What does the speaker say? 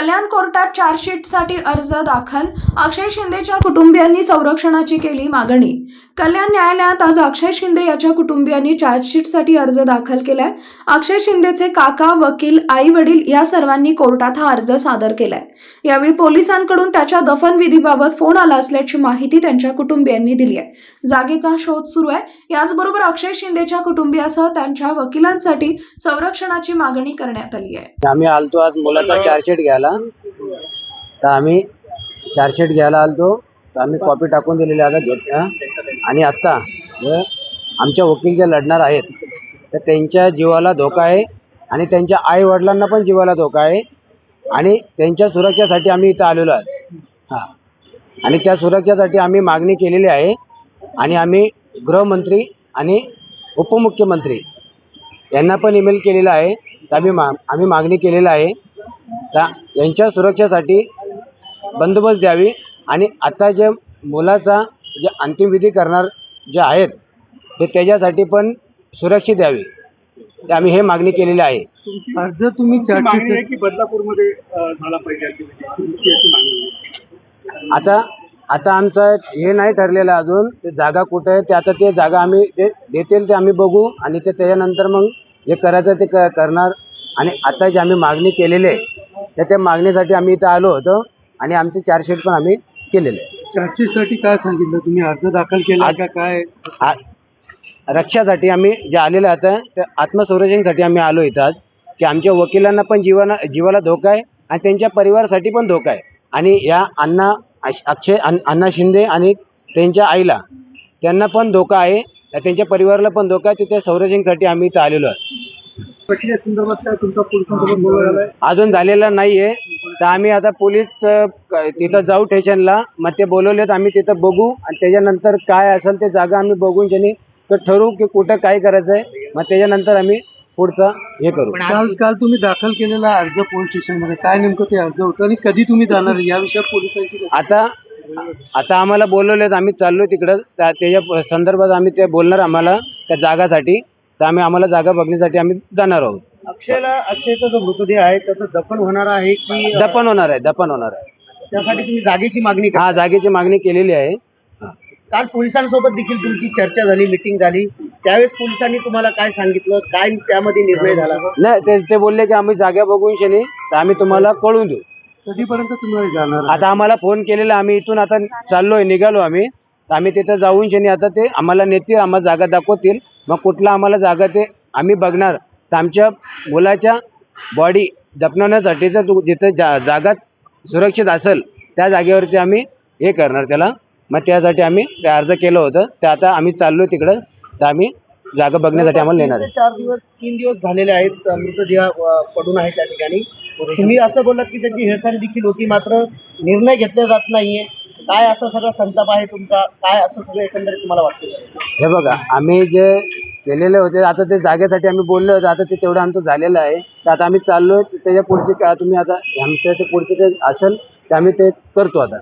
कल्याण कोर्टात चार्जशीटसाठी अर्ज दाखल. अक्षय शिंदेच्या कुटुंबियांनी संरक्षणाची केली मागणी. कल्याण न्यायालयात आज अक्षय शिंदे याच्या कुटुंबियांनी चार्जशीटसाठी अर्ज दाखल केलाय. अक्षय शिंदेचे काका वकील आई वडील या सर्वांनी कोर्टात हा अर्ज सादर केलाय. यावेळी पोलिसांकडून त्याच्या दफनविधीबाबत फोन आला असल्याची माहिती त्यांच्या कुटुंबियांनी दिली आहे. जागेचा शोध सुरू आहे. याचबरोबर अक्षय शिंदेच्या कुटुंबियासह त्यांच्या वकिलांसाठी संरक्षणाची मागणी करण्यात आली आहे. आम्ही आलतो आज मुलाचा चार्जशीट घ्यायला. तर आम्ही चार्जशीट घ्यायला आलतो. तर आम्ही कॉपी टाकून दिलेली आता घेत आणि आत्ता आमच्या वकील जे लढणार आहेत तर त्यांच्या जीवाला धोका आहे आणि त्यांच्या आई वडिलांना पण जीवाला धोका आहे आणि त्यांच्या सुरक्षेसाठी आम्ही इथं आलेलो आज हां. आणि त्या सुरक्षेसाठी आम्ही मागणी केलेली आहे आणि आम्ही गृहमंत्री आणि उपमुख्यमंत्री यांना पण ईमेल केलेला आहे. तर आम्ही मा आम्ही मागणी केलेलं आहे. तर यांच्या सुरक्षेसाठी बंदोबस्त द्यावी आणि आता जे मुलाचा जे अंतिमविधी करणार जे आहेत ते त्याच्यासाठी पण सुरक्षित द्यावी. ते आम्ही हे मागणी केलेली आहे. अर्ज तुम्ही की बदलापूरमध्ये झाला पाहिजे अशी तुमची अशी मागणी आहे. आता आता आमचं हे नाही ठरलेलं अजून ते जागा कुठं आहे ते आता ते जागा आम्ही ते देतील ते आम्ही बघू आणि ते त्याच्यानंतर मग जे करायचं ते करणार. आणि आता जे आम्ही मागणी केलेली आहे तर त्या मागणीसाठी आम्ही इथं आलो होतो आणि आमचे चार्जशीट पण आम्ही केलेले. आहे चार्जशीटसाठी काय सांगितलं? तुम्ही अर्ज दाखल केला का? काय? आ रक्षासाठी आम्ही जे आलेलं आता ते आत्मसंरक्षणासाठी आम्ही आलो इथं आज. की आमच्या वकिलांना पण जीवाना जीवाला धोका आहे आणि त्यांच्या परिवारासाठी पण धोका आहे. आणि या अण्णा अश- अक्षय अण्णा शिंदे आणि त्यांच्या आईला त्यांना पण धोका आहे. त्यांच्या परिवाराला पण धोका आहे. त्या संरक्षणासाठी आम्ही इथं आलेलो आहे प्रक्रिया संदर्भात काय तुमचा पोलिसांसोबत बोलणं झालंय? अजून झालेलं नाही आहे तर आम्ही आता पोलीस अ, क- तिथं जाऊ स्टेशनला. मग ते बोलवलेत आम्ही तिथं बघू. आणि त्याच्यानंतर काय असेल ते जागा आम्ही बघून त्यांनी तर ठरवू की कुठं काय करायचं आहे मग त्याच्यानंतर आम्ही पुढचं हे करू. काल काल तुम्ही दाखल केलेला अर्ज पोलीस स्टेशनमध्ये काय नेमकं ते अर्ज होतं आणि कधी तुम्ही जाणार या विषयात पोलिसांची काय- आता आता आम्हाला बोलवलेत आम्ही चाललो तिकडं. त्या त्याच्या संदर्भात आम्ही ते बोलणार आम्हाला त्या जागासाठी. तर आम्ही आम्हाला जागा बघण्यासाठी आम्ही जाणार आहोत. अक्षयला अक्षयचा जो मृतदेह आहे त्याचं दफन होणार आहे की दफन होणार आहे दफन होणार आहे. त्यासाठी तुम्ही जागेची मागणी करा. हा जागेची मागणी केलेली आहे. काल पोलिसांसोबत देखील तुमची चर्चा झाली मिटिंग झाली. त्यावेळेस पोलिसांनी तुम्हाला काय सांगितलं? काय त्यामध्ये निर्णय झाला? नाही ते ते बोलले की आम्ही जागा बघून शनी तर आम्ही तुम्हाला कळून देऊ. कधीपर्यंत तुम्ही जाणार? आता आम्हाला फोन केलेला आम्ही इथून आता चाललोय निघालो आम्ही. आम्ही तिथं जाऊन शनी आता ते आम्हाला नेतील आम्हाला जागा दाखवतील. मग कुठला आम्हाला जागा ते आम्ही बघणार. तर आमच्या मुलाच्या बॉडी दफनवण्यासाठी जर तू जिथं जा जागा सुरक्षित असेल त्या जागेवरती आम्ही हे करणार त्याला. मग त्यासाठी आम्ही ते अर्ज केलं होतं. ते आता आम्ही चाललो तिकडं. तर आम्ही जागा बघण्यासाठी आम्हाला नेणार आहे. चार दिवस तीन दिवस झालेले आहेत. मृतदेह पडून आहे त्या ठिकाणी. तुम्ही असं बोललात की त्याची हेळसांड देखील होती मात्र निर्णय घेतले जात नाहीये. काय असं सगळं संताप आहे तुमचा? काय असं सगळं एकंदरीत तुम्हाला वाटतं हे बघा आम्ही जे केलेले होते आता ते जागेसाठी आम्ही बोललो होतो आता ते तेवढं आमचं झालेलं आहे. तर आता आम्ही चाललो त्याच्या पुढचे का तुम्ही आता आमच्या ते पुढचे ते असेल ते आम्ही ते करतो आता.